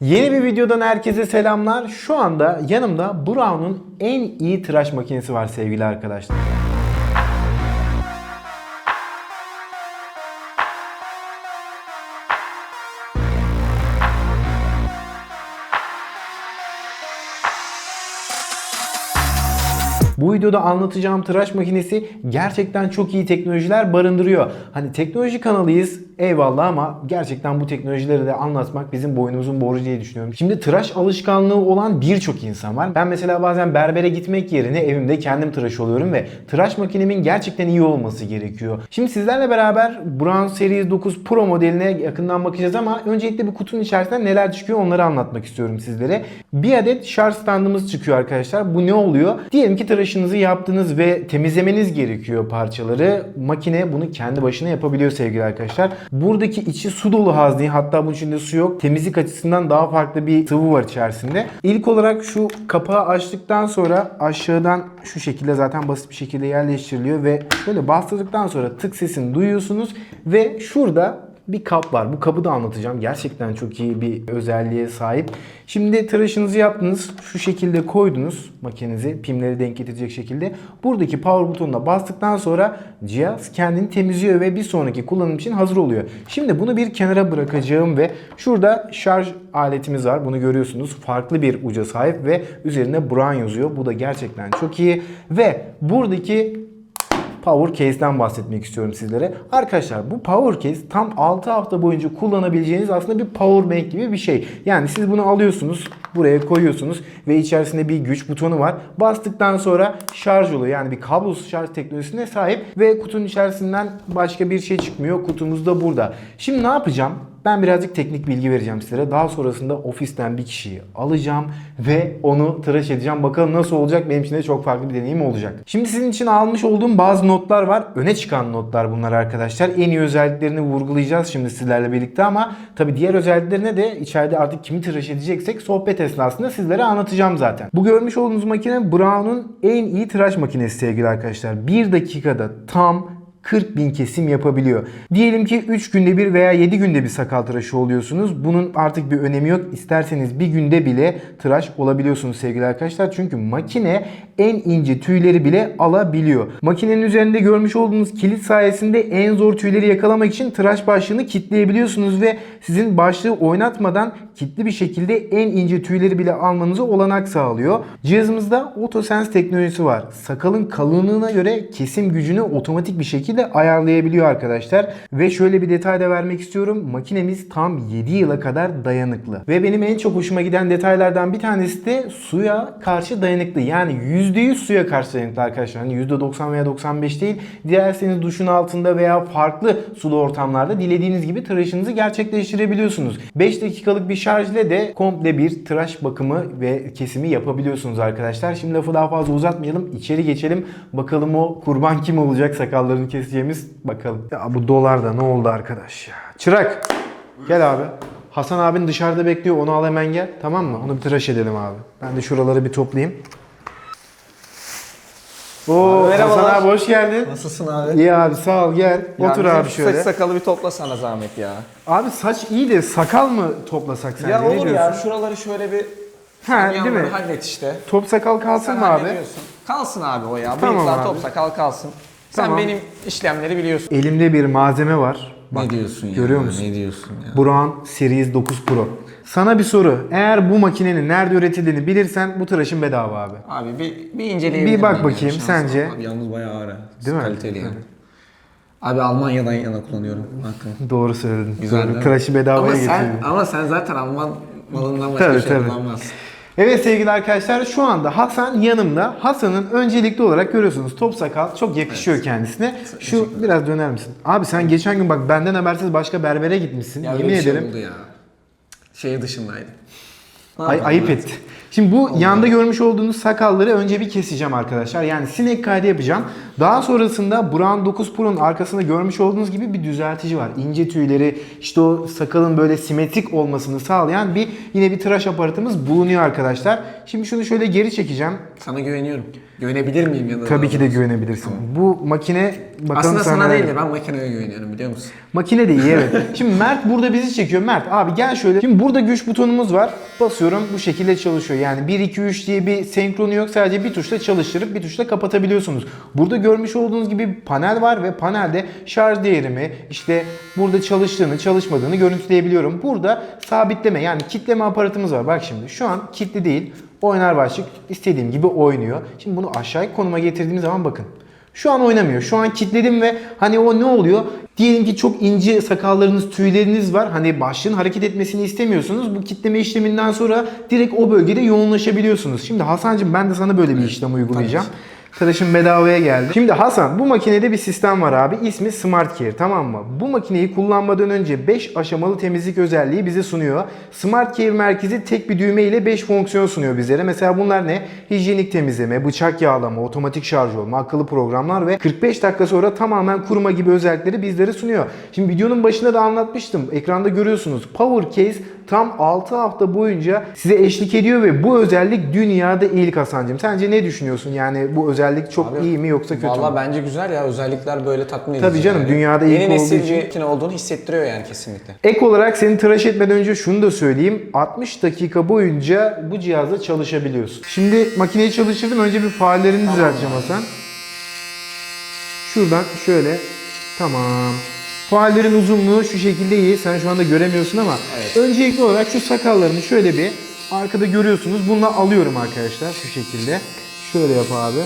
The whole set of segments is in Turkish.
Yeni bir videodan herkese selamlar. Şu anda yanımda Brown'un en iyi tıraş makinesi var sevgili arkadaşlar. Videoda anlatacağım tıraş makinesi gerçekten çok iyi teknolojiler barındırıyor. Hani teknoloji kanalıyız eyvallah ama gerçekten bu teknolojileri de anlatmak bizim boynumuzun borcu diye düşünüyorum. Şimdi tıraş alışkanlığı olan birçok insan var. Ben mesela bazen berbere gitmek yerine evimde kendim tıraş oluyorum ve tıraş makinemin gerçekten iyi olması gerekiyor. Şimdi sizlerle beraber Brown Series 9 Pro modeline yakından bakacağız ama öncelikle bu kutunun içerisinden neler çıkıyor onları anlatmak istiyorum sizlere. Bir adet şarj standımız çıkıyor arkadaşlar. Bu ne oluyor? Diyelim ki tıraşınızı yaptınız ve temizlemeniz gerekiyor parçaları. Makine bunu kendi başına yapabiliyor sevgili arkadaşlar. Buradaki içi su dolu hazneyi hatta bunun içinde su yok. Temizlik açısından daha farklı bir sıvı var içerisinde. İlk olarak şu kapağı açtıktan sonra aşağıdan şu şekilde zaten basit bir şekilde yerleştiriliyor ve şöyle bastırdıktan sonra tık sesini duyuyorsunuz ve şurada bir kap var. Bu kabı da anlatacağım. Gerçekten çok iyi bir özelliğe sahip. Şimdi tıraşınızı yaptınız. Şu şekilde koydunuz makinenizi pimleri denk getirecek şekilde. Buradaki power butonuna bastıktan sonra cihaz kendini temizliyor ve bir sonraki kullanım için hazır oluyor. Şimdi bunu bir kenara bırakacağım ve şurada şarj aletimiz var. Bunu görüyorsunuz. Farklı bir uca sahip ve üzerinde Brown yazıyor. Bu da gerçekten çok iyi. Ve buradaki Power Case'den bahsetmek istiyorum sizlere. Arkadaşlar bu Power Case tam 6 hafta boyunca kullanabileceğiniz aslında bir Power Bank gibi bir şey. Yani siz bunu alıyorsunuz, buraya koyuyorsunuz ve içerisinde bir güç butonu var. Bastıktan sonra şarj oluyor. Yani bir kablosuz şarj teknolojisine sahip ve kutunun içerisinden başka bir şey çıkmıyor. Kutumuz da burada. Şimdi ne yapacağım? Ben birazcık teknik bilgi vereceğim sizlere. Daha sonrasında ofisten bir kişiyi alacağım ve onu tıraş edeceğim. Bakalım nasıl olacak? Benim için de çok farklı bir deneyim olacak. Şimdi sizin için almış olduğum bazı notlar var. Öne çıkan notlar bunlar arkadaşlar. En iyi özelliklerini vurgulayacağız şimdi sizlerle birlikte ama tabi diğer özelliklerine de içeride artık kimi tıraş edeceksek sohbet esnasında sizlere anlatacağım zaten. Bu görmüş olduğunuz makine Brown'un en iyi tıraş makinesi sevgili arkadaşlar. 1 dakikada tam 40 bin kesim yapabiliyor. Diyelim ki 3 günde bir veya 7 günde bir sakal tıraşı oluyorsunuz. Bunun artık bir önemi yok. İsterseniz bir günde bile tıraş olabiliyorsunuz sevgili arkadaşlar. Çünkü makine en ince tüyleri bile alabiliyor. Makinenin üzerinde görmüş olduğunuz kilit sayesinde en zor tüyleri yakalamak için tıraş başlığını kilitleyebiliyorsunuz ve sizin başlığı oynatmadan kilitli bir şekilde en ince tüyleri bile almanızı olanak sağlıyor. Cihazımızda AutoSense teknolojisi var. Sakalın kalınlığına göre kesim gücünü otomatik bir şekilde ayarlayabiliyor arkadaşlar. Ve şöyle bir detay da vermek istiyorum. Makinemiz tam 7 yıla kadar dayanıklı. Ve benim en çok hoşuma giden detaylardan bir tanesi de suya karşı dayanıklı. Yani %100 suya karşı dayanıklı arkadaşlar. Hani %90 veya 95 değil. Dilerseniz duşun altında veya farklı sulu ortamlarda dilediğiniz gibi tıraşınızı gerçekleştirebiliyorsunuz. 5 dakikalık bir şarj ile de komple bir tıraş bakımı ve kesimi yapabiliyorsunuz arkadaşlar. Şimdi lafı daha fazla uzatmayalım. İçeri geçelim. Bakalım o kurban kim olacak sakallarını keseceğimiz bakalım. Ya bu dolar da ne oldu arkadaş ya. Çırak gel abi. Hasan abin dışarıda bekliyor. Onu al hemen gel. Tamam mı? Onu bir tıraş edelim abi. Ben de şuraları bir toplayayım. Oo, merhabalar. Hasan abi hoş geldin. Nasılsın abi? İyi abi sağ ol gel. Ya Otur bizim abi şu şöyle. Saç sakalı bir topla sana zahmet ya. Abi saç iyi de sakal mı toplasak sence? ya Ne olur ya diyorsun? şuraları şöyle bir Ha, değil mi? hallet işte. Top sakal kalsın Sen mı abi? hallediyorsun. Kalsın abi o ya. Tamam Bıyıklar abi. top sakal kalsın. Sen Tamam. benim işlemleri biliyorsun. Elimde bir malzeme var. Bak, ne diyorsun ya? Görüyor musun? Ne diyorsun ya? Brown Series 9 Pro. Sana bir soru. Eğer bu makinenin nerede üretildiğini bilirsen bu tıraşın bedava abi. Abi bir, bir inceleyebilir Bir bak miyim bakayım, sence? Abi yalnız bayağı ağır. ha. Değil mi? Kaliteli yani. Abi Almanya'dan yana kullanıyorum. Hakkı. Doğru söyledin. Güzel değil mi? Tıraşı bedavaya ama sen, getirdin. ama sen zaten Alman malından başka Tabii, şey tabii. kullanmazsın. Evet sevgili arkadaşlar şu anda Hasan yanımda. Hasan'ın öncelikli olarak görüyorsunuz top sakal çok yakışıyor kendisine. Şu biraz döner misin? Abi sen geçen gün bak benden habersiz başka berbere gitmişsin. Ya Yemin öyle bir şey ederim. oldu ya. Şehir dışındaydı. Ay, ayıp etti. Şimdi bu yanda görmüş olduğunuz sakalları önce bir keseceğim arkadaşlar. Yani sinek kaydı yapacağım. Daha sonrasında Brown 9 Pro'nun arkasında görmüş olduğunuz gibi bir düzeltici var. İnce tüyleri işte o sakalın böyle simetrik olmasını sağlayan bir yine bir tıraş aparatımız bulunuyor arkadaşlar. Şimdi şunu şöyle geri çekeceğim. Sana güveniyorum. Güvenebilir miyim ya da? Tabii ki de güvenebilirsin. Bu makine bakalım Aslında sana değil de ben makineye güveniyorum biliyor musun? Makine de iyi evet. Şimdi Mert burada bizi çekiyor. Mert abi gel şöyle. Şimdi burada güç butonumuz var. Basıyorum bu şekilde çalışıyor. Yani 1 2 3 diye bir senkronu yok. Sadece bir tuşla çalıştırıp bir tuşla kapatabiliyorsunuz. Burada görmüş olduğunuz gibi bir panel var ve panelde şarj değerimi, işte burada çalıştığını, çalışmadığını görüntüleyebiliyorum. Burada sabitleme yani kitleme aparatımız var. Bak şimdi şu an kilitli değil. Oynar başlık istediğim gibi oynuyor. Şimdi bunu aşağıya konuma getirdiğim zaman bakın. Şu an oynamıyor. Şu an kilitledim ve hani o ne oluyor? Diyelim ki çok ince sakallarınız, tüyleriniz var. Hani başlığın hareket etmesini istemiyorsunuz. Bu kitleme işleminden sonra direkt o bölgede yoğunlaşabiliyorsunuz. Şimdi Hasan'cığım ben de sana böyle bir işlem uygulayacağım. Tıraşın bedavaya geldi. Şimdi Hasan bu makinede bir sistem var abi. İsmi Smart Care tamam mı? Bu makineyi kullanmadan önce 5 aşamalı temizlik özelliği bize sunuyor. Smart Care merkezi tek bir düğme ile 5 fonksiyon sunuyor bizlere. Mesela bunlar ne? Hijyenik temizleme, bıçak yağlama, otomatik şarj olma, akıllı programlar ve 45 dakika sonra tamamen kuruma gibi özellikleri bizlere sunuyor. Şimdi videonun başında da anlatmıştım. Ekranda görüyorsunuz. Power Case tam 6 hafta boyunca size eşlik ediyor ve bu özellik dünyada ilk Hasan'cığım. Sence ne düşünüyorsun? Yani bu özellik çok Abi, iyi mi yoksa kötü Valla mü? bence güzel ya özellikler böyle tatmin edici. Tabii canım, yani. dünyada ilk Yeni olduğu nesil için. makine olduğunu hissettiriyor yani kesinlikle. Ek olarak seni tıraş etmeden önce şunu da söyleyeyim. 60 dakika boyunca bu cihazla çalışabiliyorsun. Şimdi makineyi çalıştırdım. Önce bir faallerini düzelteceğim Hasan. Şuradan şöyle. Tamam. Faallerin uzunluğu şu şekilde iyi. Sen şu anda göremiyorsun ama Evet. öncelikli olarak şu sakallarını şöyle bir arkada görüyorsunuz. Bununla alıyorum arkadaşlar şu şekilde. Şöyle yap abi.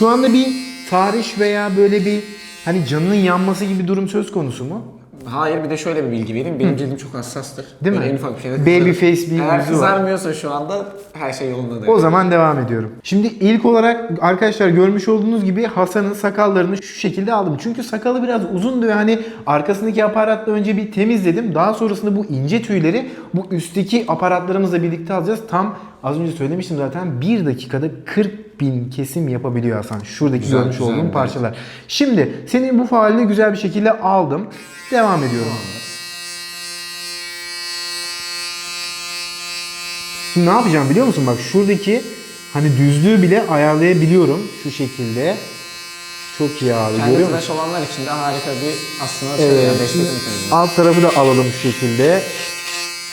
Şu anda bir tahriş veya böyle bir hani canının yanması gibi durum söz konusu mu? Hayır bir de şöyle bir bilgi vereyim. Benim cildim çok hassastır. Değil Böyle mi? En ufak bir şeyde Baby face bir Eğer yüzü var. kızarmıyorsa şu anda her şey yolunda. O zaman devam ediyorum. Şimdi ilk olarak arkadaşlar görmüş olduğunuz gibi Hasan'ın sakallarını şu şekilde aldım. Çünkü sakalı biraz uzundu ve hani arkasındaki aparatla önce bir temizledim. Daha sonrasında bu ince tüyleri bu üstteki aparatlarımızla birlikte alacağız. Tam az önce söylemiştim zaten 1 dakikada 40 bin kesim yapabiliyor Hasan. Şuradaki Güzel, görmüş güzel, olduğum evet. parçalar. Şimdi senin bu faalini güzel bir şekilde aldım. Devam ediyorum. Şimdi ne yapacağım biliyor musun? Bak şuradaki hani düzlüğü bile ayarlayabiliyorum şu şekilde. Çok iyi abi Kendi görüyor musun? olanlar için de harika bir aslında Evet. alt tarafı da alalım şu şekilde.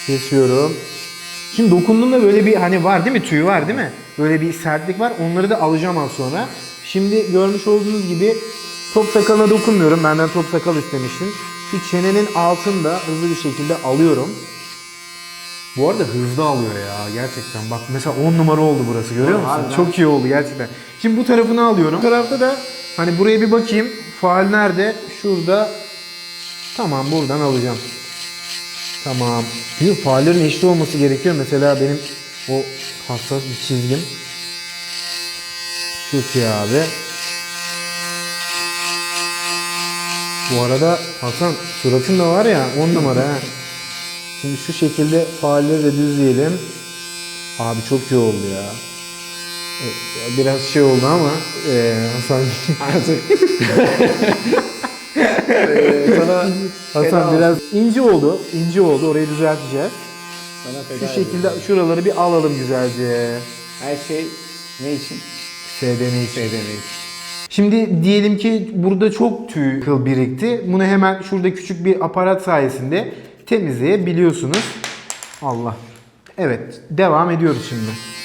Kesiyorum. Şimdi dokunduğumda böyle bir hani var değil mi? Tüy var değil mi? Böyle bir sertlik var. Onları da alacağım az sonra. Şimdi görmüş olduğunuz gibi top sakalına dokunmuyorum. Benden top sakal istemiştin. Şu çenenin altını da hızlı bir şekilde alıyorum. Bu arada hızlı alıyor ya gerçekten. Bak mesela 10 numara oldu burası görüyor musun? harbiden. Çok iyi oldu gerçekten. Şimdi bu tarafını alıyorum. Bu tarafta da hani buraya bir bakayım. Faal nerede? Şurada. Tamam buradan alacağım. Tamam. Şimdi faallerin eşit olması gerekiyor. Mesela benim o hassas bir çizgim. Çok iyi abi. Bu arada Hasan suratın da var ya 10 numara ha. Şimdi şu şekilde faalleri de düzleyelim. Abi çok iyi oldu ya. Biraz şey oldu ama e, Hasan Artık. Ee, sana Hasan biraz ince oldu. ince oldu. Orayı düzelteceğiz. Sana Şu feda şekilde ediyorum. şuraları bir alalım güzelce. Her şey ne için? SDN için. SDN için. Şimdi diyelim ki burada çok tüy kıl birikti. Bunu hemen şurada küçük bir aparat sayesinde temizleyebiliyorsunuz. Allah. Evet, devam ediyoruz şimdi.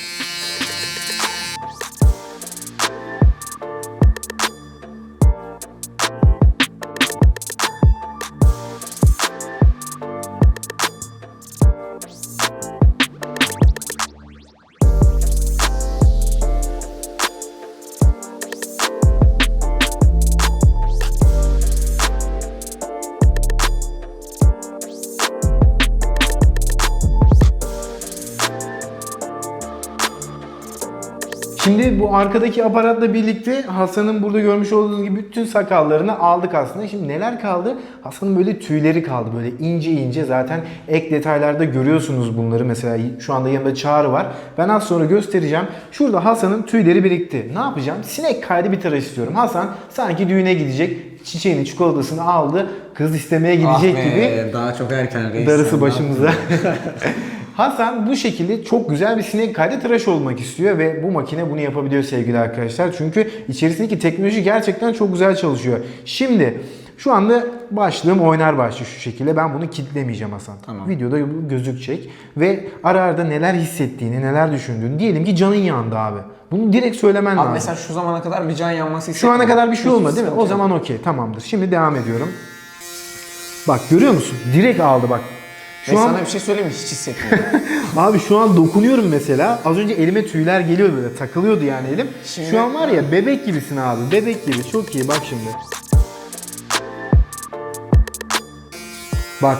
Şimdi bu arkadaki aparatla birlikte Hasan'ın burada görmüş olduğunuz gibi bütün sakallarını aldık aslında. Şimdi neler kaldı? Hasan'ın böyle tüyleri kaldı. Böyle ince ince zaten ek detaylarda görüyorsunuz bunları. Mesela şu anda yanında Çağrı var. Ben az sonra göstereceğim. Şurada Hasan'ın tüyleri birikti. Ne yapacağım? Sinek kaydı bir tıraş istiyorum. Hasan sanki düğüne gidecek. Çiçeğini, çikolatasını aldı. Kız istemeye gidecek Ah be, gibi. Daha çok erken reis. Darısı başımıza. Hasan bu şekilde çok güzel bir sinek kaydı tıraş olmak istiyor ve bu makine bunu yapabiliyor sevgili arkadaşlar. Çünkü içerisindeki teknoloji gerçekten çok güzel çalışıyor. Şimdi şu anda başlığım oynar başlı şu şekilde. Ben bunu kilitlemeyeceğim Hasan. Tamam. Videoda bu gözükecek ve ara arada neler hissettiğini, neler düşündüğünü diyelim ki canın yandı abi. Bunu direkt söylemen Abi lazım. mesela şu zamana kadar bir can yanması Şu ana kadar bir şey olmadı değil mi? O zaman okey tamamdır. Şimdi devam ediyorum. Bak görüyor musun? Direkt aldı bak. Şu Ve an sana bir şey söyleyeyim mi? Hiç hissetmiyorum. abi şu an dokunuyorum mesela. Az önce elime tüyler geliyor böyle takılıyordu yani elim. Şimdi- Şu an var ya bebek gibisin abi. Bebek gibi. Çok iyi bak şimdi. Bak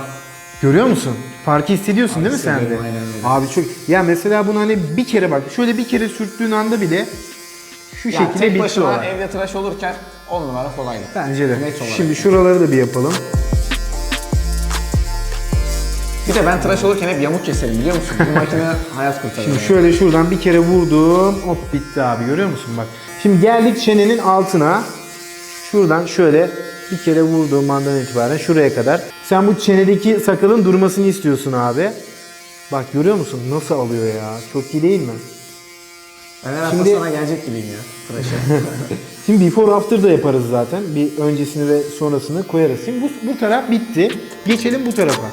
görüyor musun? Farkı hissediyorsun değil mi sen de? Abi çok ya mesela bunu hani bir kere bak şöyle bir kere sürttüğün anda bile şu ya şekilde tek bitti olay. evde tıraş olurken 10 numara kolaylık. Bence de. Şimdi şuraları da bir yapalım. Bir de ben tıraş olurken hep yamuk keserim biliyor musun? Bu makine hayat kurtarıyor. Şimdi şöyle şuradan bir kere vurdum. Hop bitti abi görüyor musun bak. Şimdi geldik çenenin altına. Şuradan şöyle bir kere vurduğum andan itibaren şuraya kadar. Sen bu çenedeki sakalın durmasını istiyorsun abi. Bak görüyor musun nasıl alıyor ya? Çok iyi değil mi? Ben her Şimdi- sana gelecek gibiyim ya. Şimdi before after da yaparız zaten. Bir öncesini ve sonrasını koyarız. Şimdi bu, bu taraf bitti. Geçelim bu tarafa.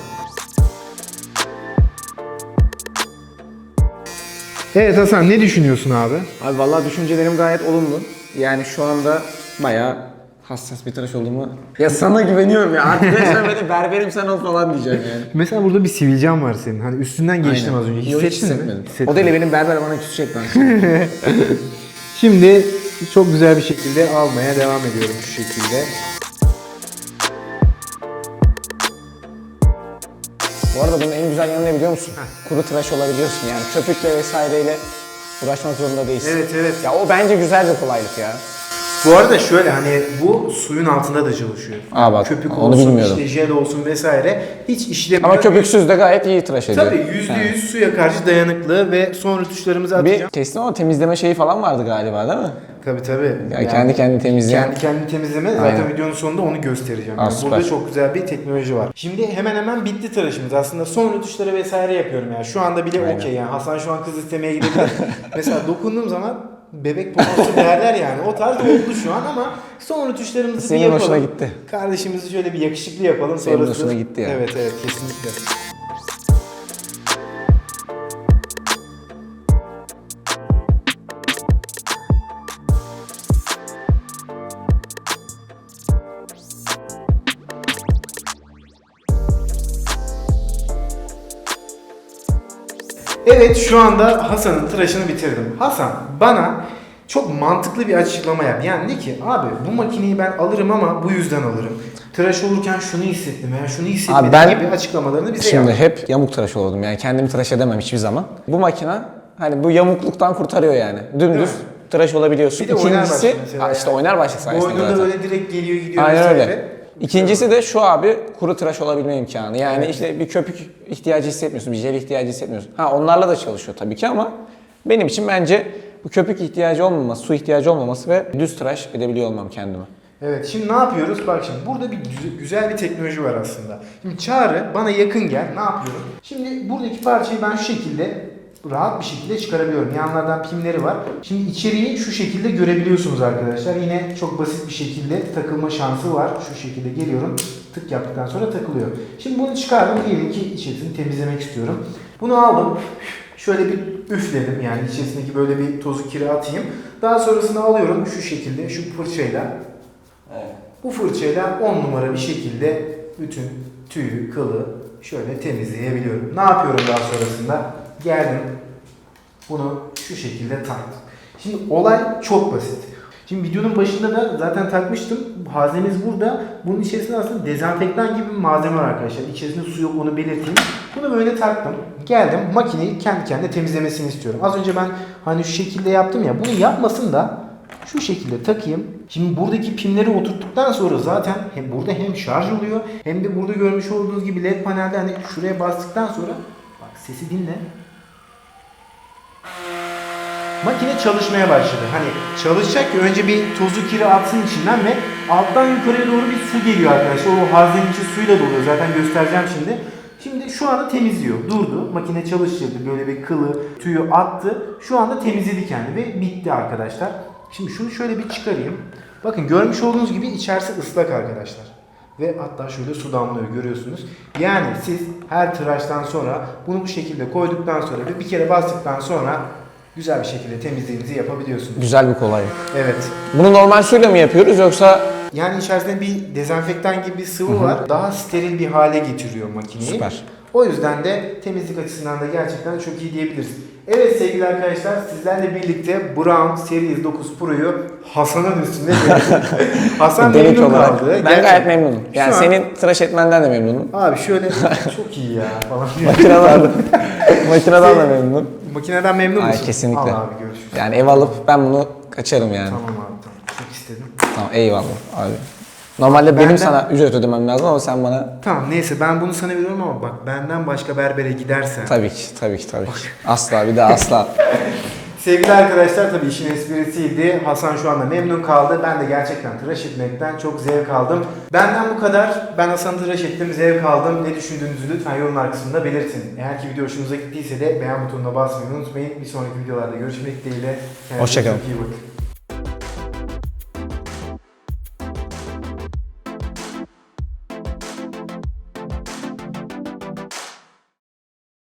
Evet Hasan ne düşünüyorsun abi? Abi vallahi düşüncelerim gayet olumlu. Yani şu anda bayağı hassas bir tıraş olduğumu... Ya sana güveniyorum ya. Artık beni berberim sen ol falan diyeceğim yani. Mesela burada bir sivilcem var senin. Hani üstünden geçtim Aynen. az önce. Yok, hiç Hissettin mi? hissetmedim. Hissettim. O değil benim berber bana küsecek lan. Şimdi çok güzel bir şekilde almaya devam ediyorum şu şekilde. Bu arada bunun en güzel yanı ne biliyor musun? Kuru tıraş olabiliyorsun yani. Köpükle vesaireyle uğraşmak zorunda değilsin. Evet, evet. Ya o bence güzel bir kolaylık ya. Bu arada şöyle hani bu suyun altında da çalışıyor. Aa bak, Köpük onu olsun, bilmiyordum. işte jel olsun vesaire hiç işlemiyor. Ama köpüksüz de gayet iyi tıraş ediyor. Tabii yüzde Yani. yüz suya karşı dayanıklı ve son rötuşlarımızı Bir atacağım. kestim ama temizleme şeyi falan vardı galiba değil mi? Tabii tabii. Ya kendi kendini temizleyen. Kendi kendini temizleme zaten Aynen. videonun sonunda onu göstereceğim. Aa, Yani süper. burada çok güzel bir teknoloji var. Şimdi hemen hemen bitti tıraşımız. Aslında son rötuşları vesaire yapıyorum yani. Şu anda bile okey yani. Hasan şu an kız istemeye gidebilir. Mesela dokunduğum zaman bebek poposu derler yani. O tarz oldu şu an ama son rötuşlarımızı Senin bir yapalım. hoşuna gitti. Kardeşimizi şöyle bir yakışıklı yapalım. Senin Sonrası- hoşuna gitti yani. Evet evet kesinlikle. Evet şu anda Hasan'ın tıraşını bitirdim. Hasan bana çok mantıklı bir açıklama yap. Yani de ki abi bu makineyi ben alırım ama bu yüzden alırım. Tıraş olurken şunu hissettim veya şunu hissetmedim Abi ben- gibi açıklamalarını bize Şimdi yap. hep yamuk tıraş olurdum yani kendimi tıraş edemem hiçbir zaman. Bu makine hani bu yamukluktan kurtarıyor yani. Dümdüz tıraş olabiliyorsun. Bir de oynar İkincisi başlı mesela Aa, işte yani. oynar başlık sayesinde Boynunda böyle direkt geliyor gidiyor Aynen öyle. İkincisi de şu abi kuru tıraş olabilme imkanı. Yani işte bir köpük ihtiyacı hissetmiyorsun, bir jel ihtiyacı hissetmiyorsun. Ha onlarla da çalışıyor tabii ki ama benim için bence bu köpük ihtiyacı olmaması, su ihtiyacı olmaması ve düz tıraş edebiliyor olmam kendime. Evet şimdi ne yapıyoruz? Bak şimdi burada bir güzel, güzel bir teknoloji var aslında. Şimdi Çağrı bana yakın gel. Ne yapıyorum? Şimdi buradaki parçayı ben şu şekilde rahat bir şekilde çıkarabiliyorum. Yanlardan pimleri var. Şimdi içeriği şu şekilde görebiliyorsunuz arkadaşlar. Yine çok basit bir şekilde takılma şansı var. Şu şekilde geliyorum. Tık yaptıktan sonra takılıyor. Şimdi bunu çıkardım. Diyelim ki içerisini temizlemek istiyorum. Bunu aldım. Şöyle bir üfledim. Yani içerisindeki böyle bir tozu kiri atayım. Daha sonrasında alıyorum şu şekilde şu fırçayla bu fırçayla 10 numara bir şekilde bütün tüyü, kılı şöyle temizleyebiliyorum. Ne yapıyorum daha sonrasında? Geldim. Bunu şu şekilde taktım. Şimdi olay çok basit. Şimdi videonun başında da zaten takmıştım. Haznemiz burada. Bunun içerisinde aslında dezenfektan gibi bir malzeme var arkadaşlar. İçerisinde su yok onu belirteyim. Bunu böyle taktım. Geldim makineyi kendi kendine temizlemesini istiyorum. Az önce ben hani şu şekilde yaptım ya. Bunu yapmasın da şu şekilde takayım. Şimdi buradaki pimleri oturttuktan sonra zaten hem burada hem şarj oluyor hem de burada görmüş olduğunuz gibi led panelde hani şuraya bastıktan sonra bak sesi dinle. Makine çalışmaya başladı. Hani çalışacak ki önce bir tozu kiri atsın içinden ve alttan yukarıya doğru bir su geliyor arkadaşlar. O haznenin içi suyla doluyor. Zaten göstereceğim şimdi. Şimdi şu anda temizliyor. Durdu. Makine çalıştırdı. Böyle bir kılı, tüyü attı. Şu anda temizledi kendi ve bitti arkadaşlar. Şimdi şunu şöyle bir çıkarayım. Bakın görmüş olduğunuz gibi içerisi ıslak arkadaşlar. Ve hatta şöyle su damlıyor görüyorsunuz. Yani siz her tıraştan sonra bunu bu şekilde koyduktan sonra ve bir kere bastıktan sonra güzel bir şekilde temizliğinizi yapabiliyorsunuz. Güzel bir kolay. Evet. Bunu normal suyla mı yapıyoruz yoksa Yani içerisinde bir dezenfektan gibi bir sıvı var. Daha steril bir hale getiriyor makineyi. Süper. O yüzden de temizlik açısından da gerçekten çok iyi diyebiliriz. Evet sevgili arkadaşlar sizlerle birlikte Brown Series 9 Pro'yu Hasan'ın üstünde. Hasan delik memnun olarak? kaldı. Ben Gerçekten. gayet memnunum. Yani Şu an- senin tıraş etmenden de memnunum. Abi şöyle çok iyi ya falan. diyor. Makineden de, makineden de memnunum. Makineden memnun Ay, musun? kesinlikle. Al abi görüşürüz. Yani ev alıp ben bunu kaçarım yani. Tamam abi tamam. Çok istedim. Tamam eyvallah abi. Normalde benim Benden- sana ücret ödemem lazım ama sen bana Tamam neyse ben bunu sana veriyorum ama bak benden başka berbere gidersen. tabii ki tabii ki tabii ki. Asla bir daha asla. Sevgili arkadaşlar tabii işin esprisiydi. Hasan şu anda memnun kaldı. Ben de gerçekten tıraş etmekten çok zevk aldım. Benden bu kadar. Ben Hasan'ı tıraş ettim, zevk aldım. Ne düşündüğünüzü lütfen yorumlar kısmında belirtin. Eğer ki video hoşunuza gittiyse de beğen butonuna basmayı unutmayın. Bir sonraki videolarda görüşmek dileğiyle. Kendinize Hoşça kalın. çok iyi bakın.